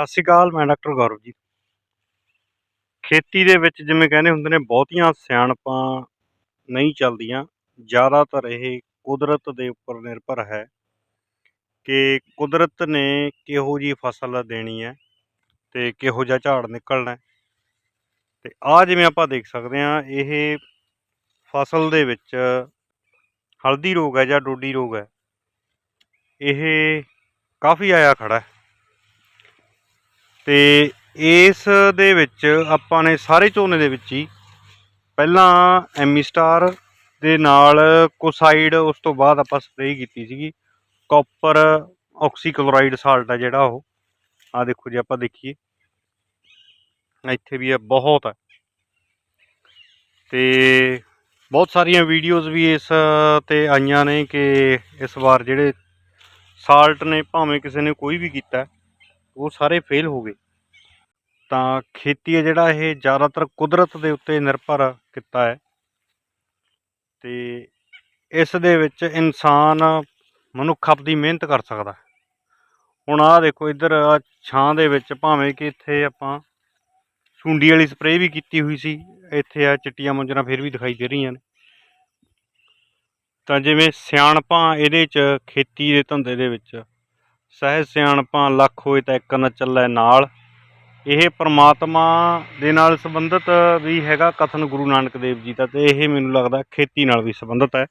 ਸਤਿ ਸ਼੍ਰੀ ਅਕਾਲ, ਮੈਂ ਡਾਕਟਰ ਗੌਰਵ ਜੀ। ਖੇਤੀ ਦੇ ਵਿੱਚ ਜਿਵੇਂ ਕਹਿੰਦੇ ਹੁੰਦੇ ਨੇ, ਬਹੁਤੀਆਂ ਸਿਆਣਪਾਂ ਨਹੀਂ ਚੱਲਦੀਆਂ। ਜ਼ਿਆਦਾਤਰ ਇਹ ਕੁਦਰਤ ਦੇ ਉੱਪਰ ਨਿਰਭਰ ਹੈ ਕਿ ਕੁਦਰਤ ਨੇ ਕਿਹੋ ਜੀ ਫਸਲ ਦੇਣੀ ਹੈ ਤੇ ਕਿਹੋ ਜਿਹਾ ਝਾੜ ਨਿਕਲਣਾ ਹੈ। ਤੇ ਆ ਜਿਵੇਂ ਆਪਾਂ ਦੇਖ ਸਕਦੇ ਹਾਂ, ਇਹ ਫਸਲ ਦੇ ਵਿੱਚ ਹਲਦੀ ਰੋਗ ਹੈ ਜਾਂ ਡੋਡੀ ਰੋਗ ਹੈ, ਇਹ ਕਾਫੀ ਆਇਆ ਖੜਾ ਹੈ। ਤੇ ਇਸ ਦੇ ਵਿੱਚ ਆਪਾਂ ਨੇ ਸਾਰੇ ਝੋਨੇ ਦੇ ਵਿੱਚ ਹੀ ਪਹਿਲਾਂ ਐਮੀ ਸਟਾਰ ਦੇ ਨਾਲ ਕੋਸਾਈਡ, ਉਸ ਤੋਂ ਬਾਅਦ ਆਪਾਂ ਸਪਰੇਅ ਕੀਤੀ ਸੀਗੀ। ਕਾਪਰ ਆਕਸੀਕਲੋਰਾਈਡ ਸਾਲਟ ਹੈ ਜਿਹੜਾ ਉਹ। ਆ ਦੇਖੋ ਜੇ, ਆਪਾਂ ਦੇਖੀਏ। ਇੱਥੇ ਵੀ ਹੈ ਬਹੁਤ ਹੈ ਤੇ ਬਹੁਤ ਸਾਰੀਆਂ ਵੀਡੀਓਜ਼ ਵੀ ਇਸ ਤੇ ਆਈਆਂ ਨੇ ਕਿ ਇਸ ਵਾਰ ਜਿਹੜੇ ਸਾਲਟ ਨੇ, ਭਾਵੇਂ ਕਿਸੇ ਨੇ ਕੋਈ ਵੀ ਕੀਤਾ। ਉਹ ਸਾਰੇ ਫੇਲ ਹੋ ਗਏ। ਤਾਂ ਖੇਤੀ ਹੈ ਜਿਹੜਾ ਇਹ ਜ਼ਿਆਦਾਤਰ ਕੁਦਰਤ ਦੇ ਉੱਤੇ ਨਿਰਭਰ ਕੀਤਾ ਹੈ। ਤੇ ਇਸ ਦੇ ਵਿੱਚ ਇਨਸਾਨ ਮਨੁੱਖ ਆਪਦੀ ਮਿਹਨਤ ਕਰ ਸਕਦਾ ਹੁਣ ਆਹ ਦੇਖੋ ਇੱਧਰ ਛਾਂ ਦੇ ਵਿੱਚ ਭਾਵੇਂ ਕਿ ਇੱਥੇ ਆਪਾਂ ਸੁੰਡੀ ਵਾਲੀ ਸਪਰੇਅ ਵੀ ਕੀਤੀ ਹੋਈ ਸੀ, ਇੱਥੇ ਆ ਚਿੱਟੀਆਂ ਮੁੰਜਰਾਂ ਫਿਰ ਵੀ ਦਿਖਾਈ ਦੇ ਰਹੀਆਂ ਨੇ। ਤਾਂ ਜਿਵੇਂ ਸਿਆਣਪਾਂ ਇਹਦੇ 'ਚ ਖੇਤੀ ਦੇ ਧੰਦੇ ਦੇ ਵਿੱਚ ਸਹਿਜ ਸਿਆਣਪਾਂ ਲੱਖ ਹੋਏ ਤਾਂ ਇੱਕ ਨ ਚੱਲੇ ਨਾਲ। ਇਹ ਪ੍ਰਮਾਤਮਾ ਦੇ ਨਾਲ ਸੰਬੰਧਿਤ ਵੀ ਹੈਗਾ ਕਥਨ ਗੁਰੂ ਨਾਨਕ ਦੇਵ ਜੀ ਦਾ ਤੇ ਇਹ ਮੈਨੂੰ ਲੱਗਦਾ ਖੇਤੀ ਨਾਲ ਵੀ ਸੰਬੰਧਿਤ ਹੈ।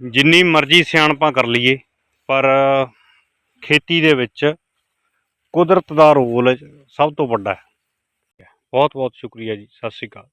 ਜਿੰਨੀ ਮਰਜ਼ੀ ਸਿਆਣਪਾਂ ਕਰ ਲਈਏ, ਪਰ ਖੇਤੀ ਦੇ ਵਿੱਚ ਕੁਦਰਤ ਦਾ ਰੋਲ ਸਭ ਤੋਂ ਵੱਡਾ ਹੈ। ਬਹੁਤ ਬਹੁਤ ਸ਼ੁਕਰੀਆ ਜੀ। ਸਤਿ ਸ਼੍ਰੀ ਅਕਾਲ।